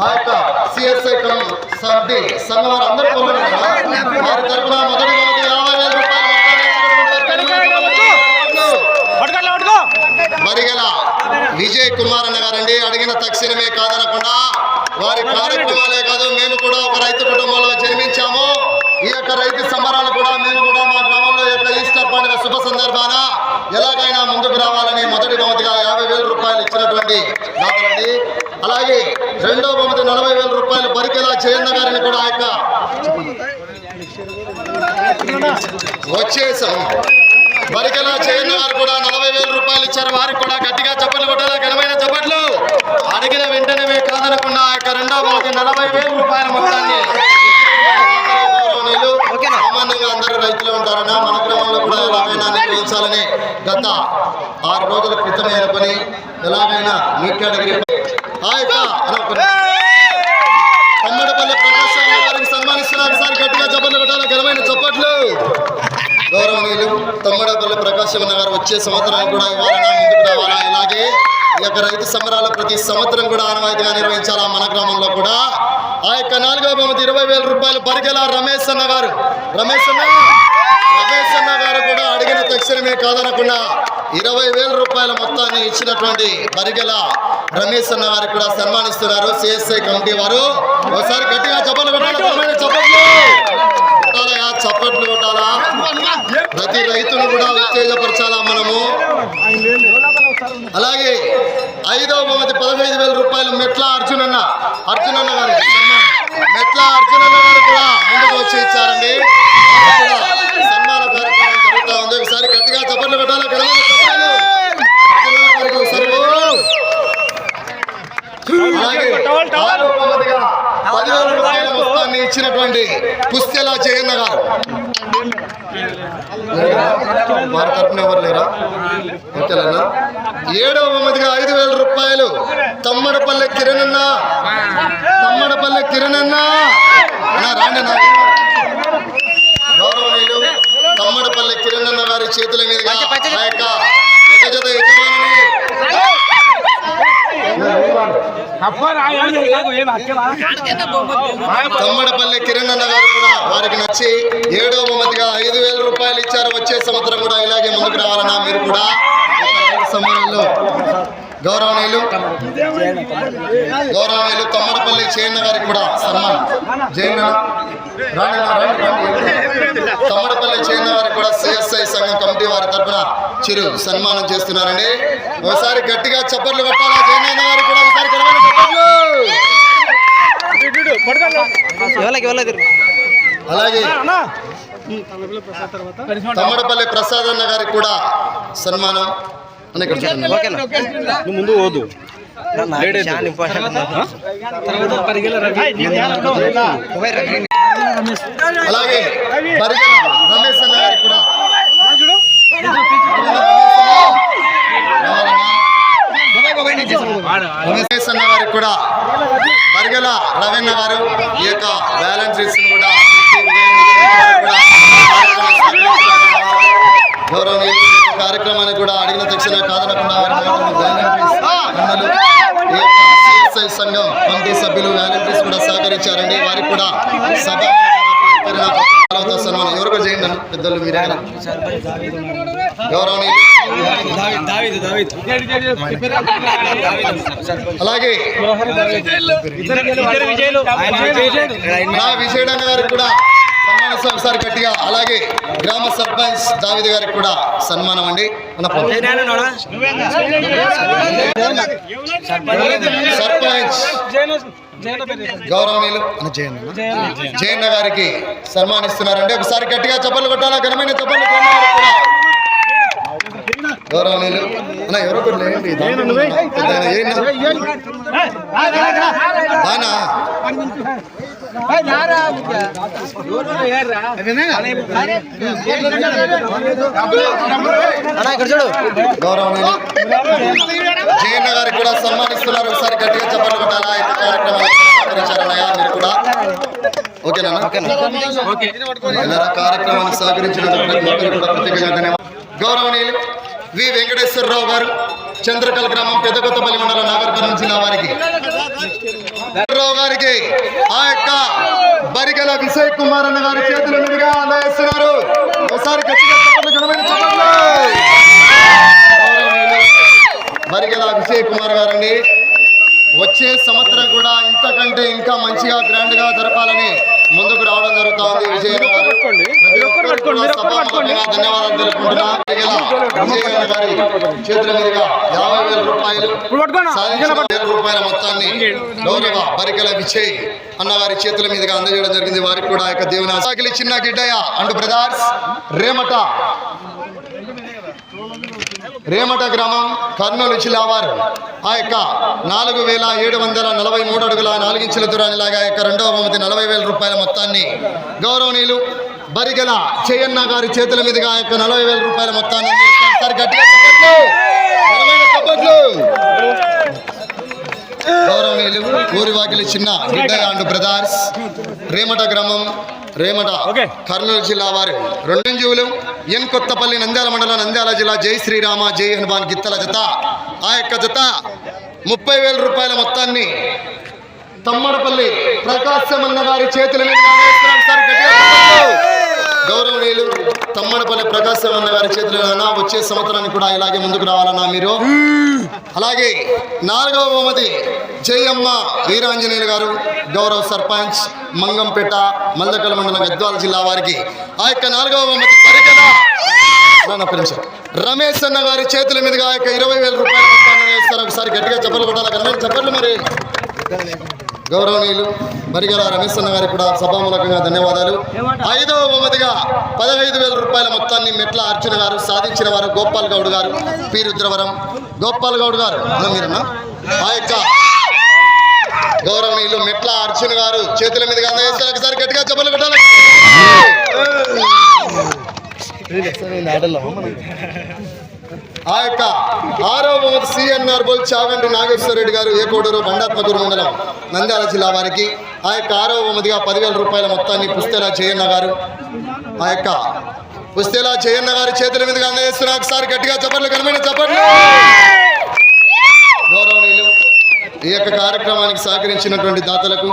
ఆ యొక్క సిఎస్ఐ సభ్యుడి సంఘం వారు అందరూ పాల్గొన్నారు వారి తరఫున మొదటి యాభై వేల రూపాయలు మరిగల విజయ్ కుమార్ అన్న గారండి అడిగిన తక్షణమే కాదనకుండా వారి కార్యక్రమాలే కాదు దాతలండి అలాగే రెండో బహుమతి నలభై వేల రూపాయలు బరికెల జయన్న గారిని కూడా ఆ యొక్క వచ్చేసాం బరికెల జయన్న గారు కూడా నలభై వేల రూపాయలు ఇచ్చారు. వారికి కూడా గట్టిగా చప్పట్లు కొట్టాలా? ఘనమైన చప్పట్లు. అడిగిన వెంటనే మేము కాదనకుండా ఆ యొక్క రెండో బహుమతి నలభై వేల రూపాయల మొత్తాన్ని సామాన్యంగా అందరూ రైతులు ఉంటారన్నా మన గ్రామంలో కూడా నిర్వహించాలని గత ఆరు రోజుల క్రితమే అనుకుని ఎలాగైనా మీ కేటగిరీ ఆ యొక్క అనుకుని గారికి సన్మానిస్తున్నారు సార్ గట్టిగా చప్పట్లు కొట్టాలి ఘనమైన చప్పట్లు. గౌరవనీయులు తమ్మడపల్లి ప్రకాశం గారు వచ్చే సంవత్సరానికి కూడా ఇవ్వాలన్నా ముందుకు రావాలా ఇలాగే. ఈ యొక్క రైతు సంబరాలు ప్రతి సంవత్సరం కూడా ఆనవాయితీగా నిర్వహించాలా మన గ్రామంలో కూడా? ఆ యొక్క నాలుగో బహుమతి ఇరవై వేల రూపాయలు బరిగెల రమేష్ అన్న గారు. రమేష్ అన్న రమేష్ అన్న గారు కూడా అడిగిన తక్షణమే కాదనకుండా ఇరవై వేల రూపాయల మొత్తాన్ని ఇచ్చినటువంటి బరిగెల రమేష్ అన్న గారికి కూడా సన్మానిస్తున్నారు. సిఎస్ఐ కమిటీ వారు. ఒకసారి గట్టిగా చప్పట్లు కొట్టాలి? బలమైన చప్పట్లు కొట్టాలయా చప్పట్లు కొట్టాలా? ప్రతి రైతును కూడా ఉత్తేజపరచాలా మనము? అలాగే ఐదవ బహుమతి పదహైదు వేల రూపాయలు మెట్ల అర్జునన్న అర్జునన్న గారికి మెట్ల అర్జునన్న గారు కూడా ముందుకు వచ్చి ఇచ్చారండి. సన్మాన కార్యక్రమం జరుగుతూ ఉంది. ఒకసారి గట్టిగా చప్పట్లు పెట్టాలి ఘనమైన పదివేల రూపాయల మొత్తాన్ని ఇచ్చినటువంటి పుస్తెల జయన్న గారు. వారి తరఫున ఎవరు లేరా? ఓకేనా ఏడవ బహుమతిగా ఐదు వేల రూపాయలు. తమ్మడపల్లె కిరణ్ అన్న తమ్మడపల్లె కిరణ్ అన్న అన్నా, రాండి. గౌరవనీయులు తమ్మడపల్లె కిరణ్ అన్న గారి చేతుల యజమానిని తమ్మడపల్లి కిరణ్ అన్న గారు కూడా వారికి నచ్చి ఏడో బహుమతిగా ఐదు వేల రూపాయలు ఇచ్చారు. వచ్చే సంవత్సరం కూడా ఇలాగే ముందుకు రావాలన్నా మీరు కూడా ఒక రైతు సంబరాల్లో గౌరవనీయులు గౌరవనీయులు తమ్మడపల్లి చేయన్న గారికి కూడా సన్మానం. రాణి. తమ్మడపల్లి చేయన్న గారికి కూడా సిఎస్ఐ సంఘం కమిటీ వారి తరఫున చిరు సన్మానం చేస్తున్నారండి. ఒకసారి గట్టిగా చప్పట్లు కొట్టాలా జయన్న గారికి కూడా? ఒకసారి అలాగే తమ్మడపల్లి ప్రసాద్ అన్న గారికి కూడా సన్మానం. అన్న ఇక్కడ చూడండి. ఓకేనా? నువ్వు ముందు పోదు. అలాగే రమేష్ అన్న గారికి కూడా. రమేష్ అన్న గారికి కూడా. బరిగల రవీణ గారు ఈ యొక్క వ్యాలంటీర్స్ కూడా. గౌరవ ఈ కార్యక్రమాన్ని కూడా అడిగిన తక్షణ కాదనకుండా వారి మాటలను వాలంటీర్స్ అన్నలు ఈ యొక్క సిఎస్ఐ సంఘం కమిటీ సభ్యులు వాలంటీర్స్ కూడా సహకరించారండి. వారికి కూడా సభ సన్మానం. ఎవరు కూడా చేయండి. పెద్దలు అలాగే నా విజయడన్న గారికి కూడా సన్మానం గట్టిగా అలాగే గ్రామ సర్పంచ్ దావిది గారికి కూడా సన్మానం అండి. మన గౌరవనీయులు అన్న జయన్న అన్న. జయన్న గారికి సన్మానిస్తున్నారండి. ఒకసారి గట్టిగా చప్పట్లు కొట్టాలా? ఘనమైన జయన్న కూడా గౌరవనీయులు అన్న ఎవరో లేండి ఉన్న పెద్ద ఆయన ఏయన్నా? బానా అన్నా ఇక్కడ చూడు గౌరవనీయులు జయన్న గారికి కూడా సన్మానిస్తున్నారు ఒకసారి గట్టిగా చెప్పండి కొట్టాలా అయితే కార్యక్రమాలు సహకరించారన్నయ్య మీరు కూడా ఓకేనా ఇలా కార్యక్రమాన్ని గౌరవనీయులు వి వెంకటేశ్వరరావు గారు చంద్రకల్ గ్రామం పెద్దకొత్తపల్లి మండలం నాగర్కర్నూలు జిల్లా వారికి. రావు గారికి ఆ యొక్క బరిగల విజయ్ కుమార్ అన్న గారి చేతుల మీదుగా అందజేస్తున్నారు ఒకసారి బరిగల విజయ్ కుమార్ గారండి. వచ్చే సంవత్సరం కూడా ఇంతకంటే ఇంకా మంచిగా గ్రాండ్గా జరపాలని ముందుకు రావడం జరుగుతా ఉంది. విజయ్ గారు ప్రతి ఒక్కరికి కూడా సభాముఖంగా ధన్యవాదాలు తెలుపుకుంటున్నా. బరిగెల విజయ్ గారి చేతుల మీదుగా యాభై వేల రూపాయలు సాధించిన వేల రూపాయల మొత్తాన్ని గౌరవ బరికల విజయ్ అన్న వారి చేతుల మీదుగా అందజేయడం జరిగింది. వారికి కూడా యొక్క దేవుని చిన్న గిడ్డయ్య అండ్ బ్రదర్స్ రేమట. రేమట గ్రామం కర్నూలు జిల్లా వారు. ఆ యొక్క నాలుగు వేల ఏడు వందల నలభై మూడు అడుగుల నాలుగించుల దూరానిలాగా యొక్క రెండవ బహుమతి నలభై వేల రూపాయల మొత్తాన్ని గౌరవనీయులు బరిగెల చేయన్న గారి చేతుల మీదుగా ఆ యొక్క నలభై వేల రూపాయల మొత్తాన్ని సార్ గట్టిగా గౌరవనీయులు ఊరి వాకిలి చిన్న గిడ్డయ్య అండ్ బ్రదర్స్ రేమట గ్రామం రేమట కర్నూలు జిల్లా వారు రెండు జీవులు ఎన్ కొత్తపల్లి నంద్యాల మండలం నంద్యాల జిల్లా జై శ్రీరామ జై హనుమాన్ గిత్తల జత. ఆ యొక్క జత ముప్పై వేల రూపాయల మొత్తాన్ని తమ్మడపల్లి ప్రకాశం అన్న గారి చేతుల మీద గౌరవనీయులు తమ్మడపల్లి ప్రకాశం అన్న వారి చేతుల వచ్చే సంవత్సరానికి కూడా ఇలాగే ముందుకు రావాలన్నా మీరు. అలాగే నాలుగవ బహుమతి జయమ్మ వీరాంజనేయులు గారు గౌరవ సర్పంచ్ మంగంపేట మల్లకల్ మండలం గద్వాల జిల్లా వారికి. ఆ యొక్క నాలుగవ బహుమతి పరికల రమేష్ అన్న గారి చేతుల మీదుగా ఆ యొక్క ఇరవై వేల రూపాయలు ఒకసారి గట్టిగా చెప్పలు కొట్టాలి? కదా చెప్పండి మరి. గౌరవనీయులు బరిగల రమేష్ అన్న గారికి కూడా సభామూలకంగా ధన్యవాదాలు. ఐదవ బహుమతిగా పదహైదు వేల రూపాయల మొత్తాన్ని మెట్ల అర్జున గారు సాధించిన వారు గోపాల్ గౌడ్ గారు పి. రుద్రవరం. గోపాల్ గౌడ్ గారు మీరన్నా? ఆ యొక్క గౌరవనీయులు మెట్ల అర్జున్ గారు చేతుల మీదుగా అందజేస్తారు ఒకసారి గట్టిగా చెప్పలు కొట్టాలి. ఆ యొక్క ఆరో బహుమతి సిఎన్ఆర్ బోల్ చాగంటి నాగేశ్వర రెడ్డి గారు ఏకోడూరు బండాత్మకూరు మండలం నంద్యాల జిల్లా వారికి. ఆ యొక్క ఆరో బహుమతిగా పదివేల రూపాయల మొత్తాన్ని పుస్తెలా జయన్న గారు. ఆ యొక్క పుస్తెలా జయన్న గారి చేతుల మీదుగా అందజేస్తున్న. ఒకసారి గట్టిగా చప్పట్లు కనమైన చప్పట్లు. గౌరవనీయులు ఈ యొక్క కార్యక్రమానికి సహకరించినటువంటి దాతలకు